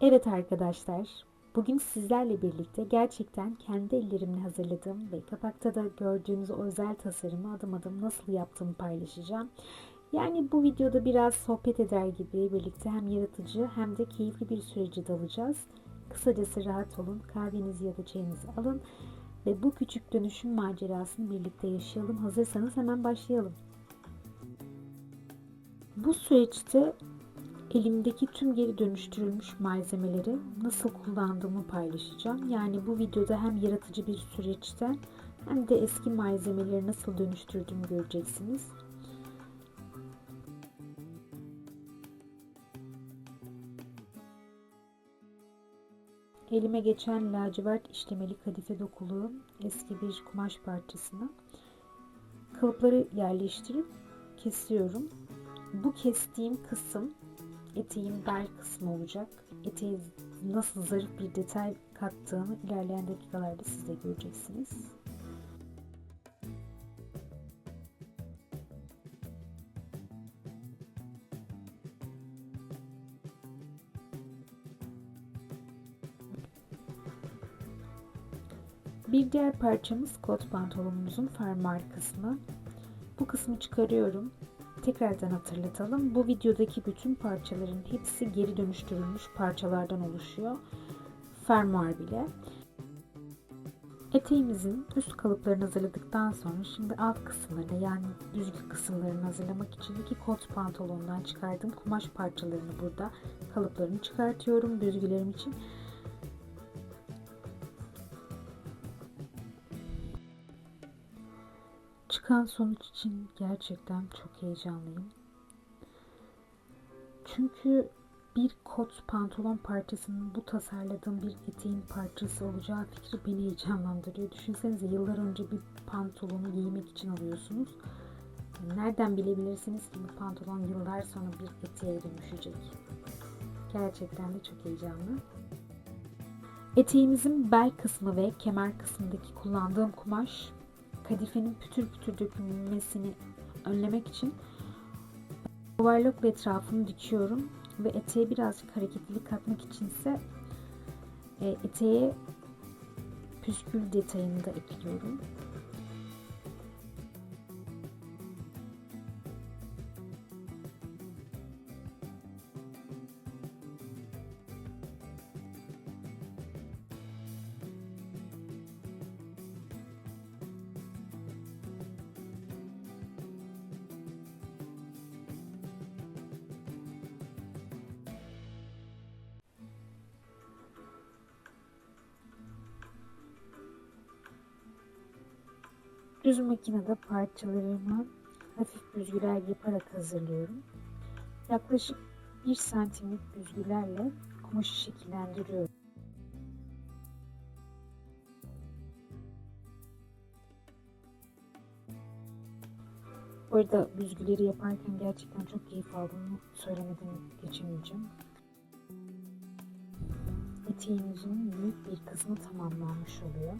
Evet arkadaşlar, bugün sizlerle birlikte gerçekten kendi ellerimle hazırladığım ve kapakta da gördüğünüz o özel tasarımı adım adım nasıl yaptığımı paylaşacağım. Yani bu videoda biraz sohbet eder gibi birlikte hem yaratıcı hem de keyifli bir sürece dalacağız. Kısacası rahat olun, kahvenizi ya da çayınızı alın ve bu küçük dönüşüm macerasını birlikte yaşayalım. Hazırsanız hemen başlayalım. Bu süreçte elimdeki tüm geri dönüştürülmüş malzemeleri nasıl kullandığımı paylaşacağım. Yani bu videoda hem yaratıcı bir süreçten hem de eski malzemeleri nasıl dönüştürdüğümü göreceksiniz. Elime geçen lacivert işlemeli kadife dokulu eski bir kumaş parçasını kalıpları yerleştirip kesiyorum. Bu kestiğim kısım eteğin bel kısmı olacak. Eteğe nasıl zarif bir detay kattığını ilerleyen dakikalarda siz de göreceksiniz. Bir diğer parçamız kot pantolonumuzun fermuar kısmı. Bu kısmı çıkarıyorum. Tekrardan hatırlatalım. Bu videodaki bütün parçaların hepsi geri dönüştürülmüş parçalardan oluşuyor. Fermuar bile. Eteğimizin üst kalıplarını hazırladıktan sonra şimdi alt kısımlarını yani düzgün kısımlarını hazırlamak için iki kot pantolondan çıkardığım kumaş parçalarını burada kalıplarını çıkartıyorum düzgülerim için. Çıkan sonuç için gerçekten çok heyecanlıyım. Çünkü bir kot pantolon parçasının bu tasarladığım bir eteğin parçası olacağı fikri beni heyecanlandırıyor. Düşünsenize yıllar önce bir pantolonu giymek için alıyorsunuz. Nereden bilebilirsiniz ki bu pantolon yıllar sonra bir eteğe dönüşecek? Gerçekten de çok heyecanlı. Eteğimizin bel kısmı ve kemer kısmındaki kullandığım kumaş kadifenin pütür pütür dökülmesini önlemek için overlockla etrafını dikiyorum ve eteğe birazcık hareketlilik katmak içinse e, eteğe püskül detayını da ekliyorum. Düz makinede parçalarımı hafif büzgüler yaparak hazırlıyorum. Yaklaşık 1 santimlik büzgülerle kumaşı şekillendiriyorum. Bu arada büzgüleri yaparken gerçekten çok keyif aldım. Söylemeden geçemeyeceğim. Eteğimizin büyük bir kısmı tamamlanmış oluyor.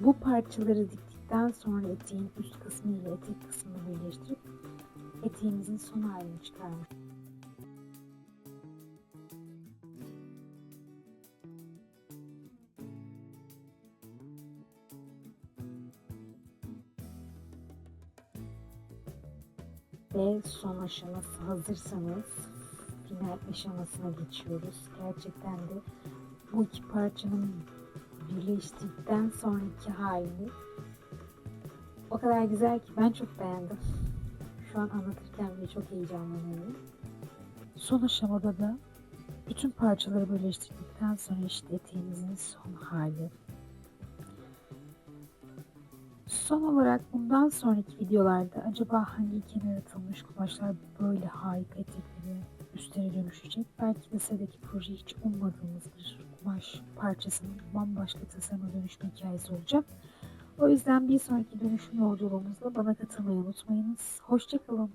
Bu parçaları diktikten sonra eteğin üst kısmı ile etek kısmını birleştirip eteğimizin son halini çıkarmış. Ve son aşaması hazırsanız final aşamasına geçiyoruz. Gerçekten de bu iki parçanın birleştikten sonraki halini o kadar güzel ki ben çok beğendim. Şu an anlatırken bile çok heyecanlanıyorum. Son aşamada da bütün parçaları birleştirdikten sonra işte eteğimizin son hali. Son olarak bundan sonraki videolarda acaba hangi kenar atılmış kumaşlar böyle harika etekleri üstlere dönüşecek? Belki de sıradaki proje hiç ummadığımız bir kumaş parçasının bambaşka tasarıma dönüşme hikayesi olacak. O yüzden bir sonraki dönüşüm yolculuğumuzda bana katılmayı unutmayınız. Hoşçakalın.